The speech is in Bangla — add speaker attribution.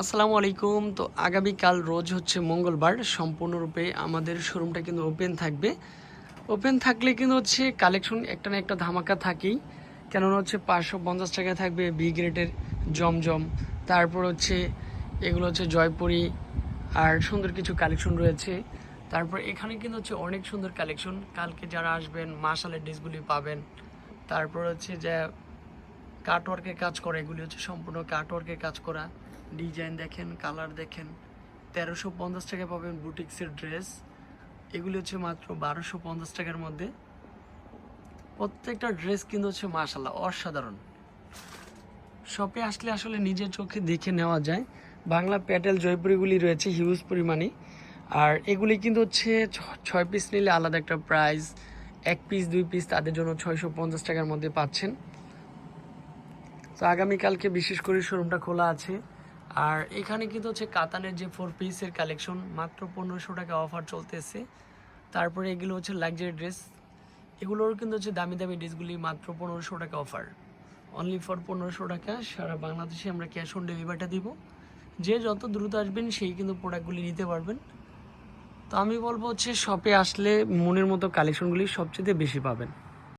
Speaker 1: আসসালামু আলাইকুম। তো আগামীকাল রোজ হচ্ছে মঙ্গলবার। সম্পূর্ণরূপে আমাদের শোরুমটা কিন্তু ওপেন থাকবে। ওপেন থাকলে কিন্তু হচ্ছে কালেকশন একটা না একটা ধামাকা থাকেই। কেননা হচ্ছে পাঁচশো পঞ্চাশ টাকায় থাকবে বি গ্রেডের জমজম। তারপর হচ্ছে এগুলো হচ্ছে জয়পুরি আর সুন্দর কিছু কালেকশন রয়েছে। তারপর এখানে কিন্তু হচ্ছে অনেক সুন্দর কালেকশন কালকে যারা আসবেন মাসালের ড্রেসগুলি পাবেন। তারপর হচ্ছে যে কাটওয়ার্কের কাজ করা, এগুলি হচ্ছে সম্পূর্ণ কাটওয়ার্কের কাজ করা। ডিজাইন দেখেন কালার দেখেন। তেরোশো পঞ্চাশ টাকা পাবেন বুটিক্সের ড্রেস এগুলি হচ্ছে মাত্র বারোশো পঞ্চাশ টাকার মধ্যে। প্রত্যেকটা ড্রেস কিন্তু হচ্ছে মাশাল্লাহ অসাধারণ। শপে আসলে আসলে নিজের চোখে দেখে নেওয়া যায়। বাংলা প্যাটেল জয়পুরিগুলি রয়েছে হিউজ পরিমাণে। আর এগুলি কিন্তু হচ্ছে ছয় পিস নিলে আলাদা একটা প্রাইস এক পিস দুই পিস তাদের জন্য ছয়শো পঞ্চাশ টাকার মধ্যে পাচ্ছেন। তো আগামীকালকে বিশেষ করে শোরুমটা খোলা আছে। আর এখানে কিন্তু হচ্ছে কাতানের যে ফোর পিসের কালেকশন মাত্র পনেরোশো টাকা অফার চলতেছে। তারপরে এগুলো হচ্ছে লাক্সারি ড্রেস এগুলোর কিন্তু হচ্ছে দামি দামি ড্রেসগুলি মাত্র পনেরোশো টাকা অফার অনলি ফর পনেরোশো টাকা, সারা বাংলাদেশে আমরা ক্যাশ অন ডেলিভারিটা দিব। যে যত দ্রুত আসবেন, সেই কিন্তু প্রোডাক্টগুলি নিতে পারবেন। তো আমি বলব হচ্ছে শপে আসলে মনের মতো কালেকশনগুলি সবচেয়ে বেশি পাবেন।